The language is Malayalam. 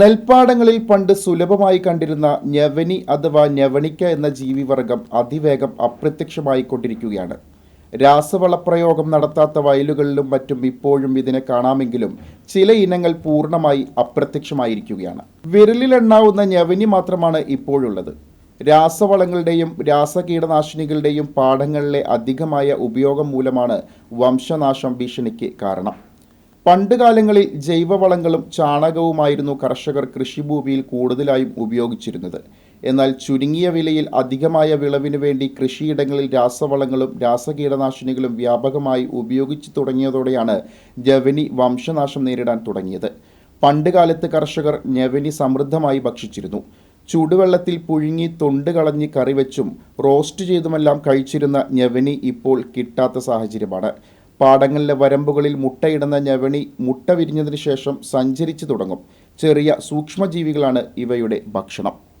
നെൽപ്പാടങ്ങളിൽ പണ്ട് സുലഭമായി കണ്ടിരുന്ന ഞവനി അഥവാ ഞവണിക്ക എന്ന ജീവിവർഗം അതിവേഗം അപ്രത്യക്ഷമായിക്കൊണ്ടിരിക്കുകയാണ്. രാസവളപ്രയോഗം നടത്താത്ത വയലുകളിലും മറ്റും ഇപ്പോഴും ഇതിനെ കാണാമെങ്കിലും ചില ഇനങ്ങൾ പൂർണമായി അപ്രത്യക്ഷമായിരിക്കുകയാണ്. വിരലിലെണ്ണാവുന്ന ഞവനി മാത്രമാണ് ഇപ്പോഴുള്ളത്. രാസവളങ്ങളുടെയും രാസകീടനാശിനികളുടെയും പാടങ്ങളിലെ അധികമായ ഉപയോഗം മൂലമാണ് വംശനാശം ഭീഷണിക്ക് കാരണം. പണ്ടുകാലങ്ങളിൽ ജൈവവളങ്ങളും ചാണകവുമായിരുന്നു കർഷകർ കൃഷിഭൂമിയിൽ കൂടുതലായും ഉപയോഗിച്ചിരുന്നത്. എന്നാൽ ചുരുങ്ങിയ വിലയിൽ അധികമായ വിളവിനു വേണ്ടി കൃഷിയിടങ്ങളിൽ രാസവളങ്ങളും രാസകീടനാശിനികളും വ്യാപകമായി ഉപയോഗിച്ചു തുടങ്ങിയതോടെയാണ് ജവനി വംശനാശം നേരിടാൻ തുടങ്ങിയത്. പണ്ടുകാലത്ത് കർഷകർ ഞവനി സമൃദ്ധമായി ഭക്ഷിച്ചിരുന്നു. ചൂടുവെള്ളത്തിൽ പുഴുങ്ങി തൊണ്ട് കളഞ്ഞ് കറിവെച്ചും റോസ്റ്റ് ചെയ്തുമെല്ലാം കഴിച്ചിരുന്ന ഞവനി ഇപ്പോൾ കിട്ടാത്ത സാഹചര്യമാണ്. പാടങ്ങളിലെ വരമ്പുകളിൽ മുട്ടയിടുന്ന ഞവണി മുട്ട വിരിഞ്ഞതിന് ശേഷം സഞ്ചരിച്ചു തുടങ്ങും. ചെറിയ സൂക്ഷ്മജീവികളാണ് ഇവയുടെ ഭക്ഷണം.